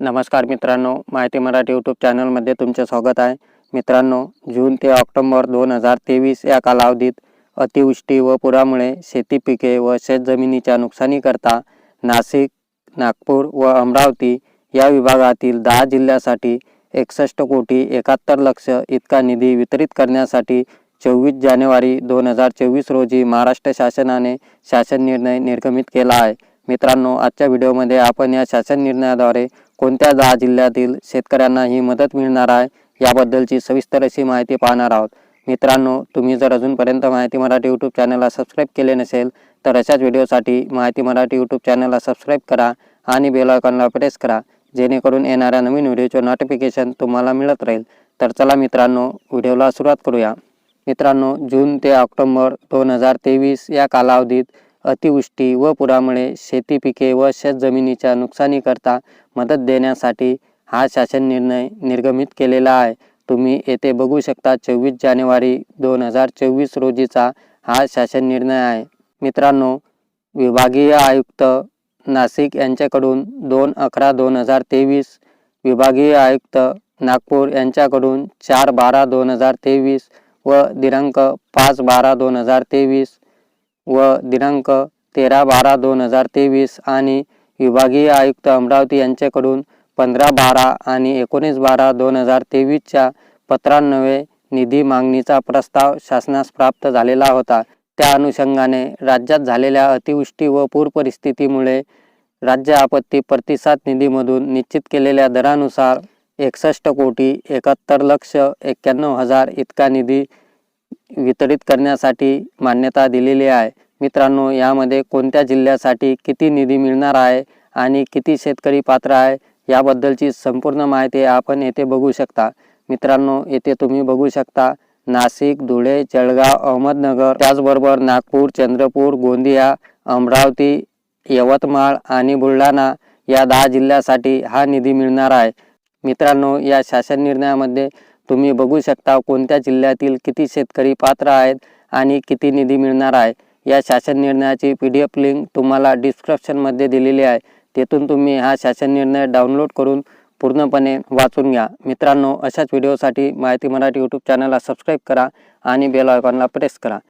नमस्कार मित्रांनो माहिती मराठी यूट्यूब चॅनलमध्ये तुमचे स्वागत आहे. मित्रांनो जून ते ऑक्टोंबर दोन हजार तेवीस या कालावधीत अतिवृष्टी व पुरामुळे शेती पिके व शेतजमिनीच्या नुकसानीकरता नाशिक नागपूर व अमरावती या विभागातील दहा जिल्ह्यासाठी एकसष्ट कोटी एकाहत्तर लक्ष इतका निधी वितरित करण्यासाठी चोवीस जानेवारी दोन हजार चोवीस रोजी महाराष्ट्र शासनाने शासन निर्णय निर्गमित केला आहे. मित्रांनो आजच्या व्हिडिओमध्ये आपण या शासन निर्णयाद्वारे कोणत्या दहा जिल्ह्यातील शेतकऱ्यांना ही मदत मिळणार आहे याबद्दलची सविस्तर अशी माहिती पाहणार आहोत. मित्रांनो तुम्ही जर अजूनपर्यंत माहिती मराठी यूट्यूब चॅनलला सबस्क्राईब केले नसेल तर अशाच व्हिडिओसाठी माहिती मराठी यूट्यूब चॅनलला सबस्क्राईब करा आणि बेल आयकॉनला प्रेस करा जेणेकरून येणाऱ्या नवीन व्हिडिओचे नोटिफिकेशन तुम्हाला मिळत राहील. तर चला मित्रांनो व्हिडिओला सुरुवात करूया. मित्रांनो जून ते ऑक्टोंबर दोन हजार तेवीस या कालावधीत अतिवृष्टी व पुरामुळे शेती पिके व शेतजमिनीच्या नुकसानीकरता मदत देण्यासाठी हा शासन निर्णय निर्गमित केलेला आहे. तुम्ही येथे बघू शकता चोवीस जानेवारी दोन हजार चोवीस रोजीचा हा शासन निर्णय आहे. मित्रांनो विभागीय आयुक्त नाशिक यांच्याकडून दोन अकरा दोन हजार तेवीस विभागीय आयुक्त नागपूर यांच्याकडून चार बारा दोन हजार तेवीस व दिनांक पाच बारा दोन हजार तेवीस व दिनांक तेरा बारा दोन हजार तेवीस आणि विभागीय आयुक्त अमरावती यांच्याकडून पंधरा बारा आणि एकोणीस बारा दोन हजार तेवीसच्या पत्रान्वये निधी मागणीचा प्रस्ताव शासनास प्राप्त झालेला होता. त्या अनुषंगाने राज्यात झालेल्या अतिवृष्टी व पूर परिस्थितीमुळे राज्य आपत्ती प्रतिसाद निधीमधून निश्चित केलेल्या दरानुसार एकसष्ट कोटी एकाहत्तर लक्ष एक्क्याण्णव हजार इतका निधी वितरित करण्यासाठी मान्यता दिलेली आहे. मित्रांनो यामध्ये कोणत्या जिल्ह्यासाठी किती निधी मिळणार आहे आणि किती शेतकरी पात्र आहे याबद्दलची संपूर्ण माहिती आपण येथे बघू शकता. मित्रांनो येथे तुम्ही बघू शकता नाशिक धुळे जळगाव अहमदनगर त्याचबरोबर नागपूर चंद्रपूर गोंदिया अमरावती यवतमाळ आणि बुलढाणा या दहा जिल्ह्यासाठी हा निधी मिळणार आहे. मित्रांनो या शासन निर्णयामध्ये तुम्ही बघू शकता कोणत्या जिल्ह्यातील किती शेतकरी पात्र आहेत आणि किती निधी मिळणार आहे. या शासन निर्णयाची पी डी एफ लिंक तुम्हाला डिस्क्रिप्शनमध्ये दिलेली आहे. तेथून तुम्ही हा शासन निर्णय डाउनलोड करून पूर्णपणे वाचून घ्या. मित्रांनो अशाच व्हिडिओसाठी माहिती मराठी यूट्यूब चॅनलला सबस्क्राईब करा आणि बेल आयकॉनला प्रेस करा.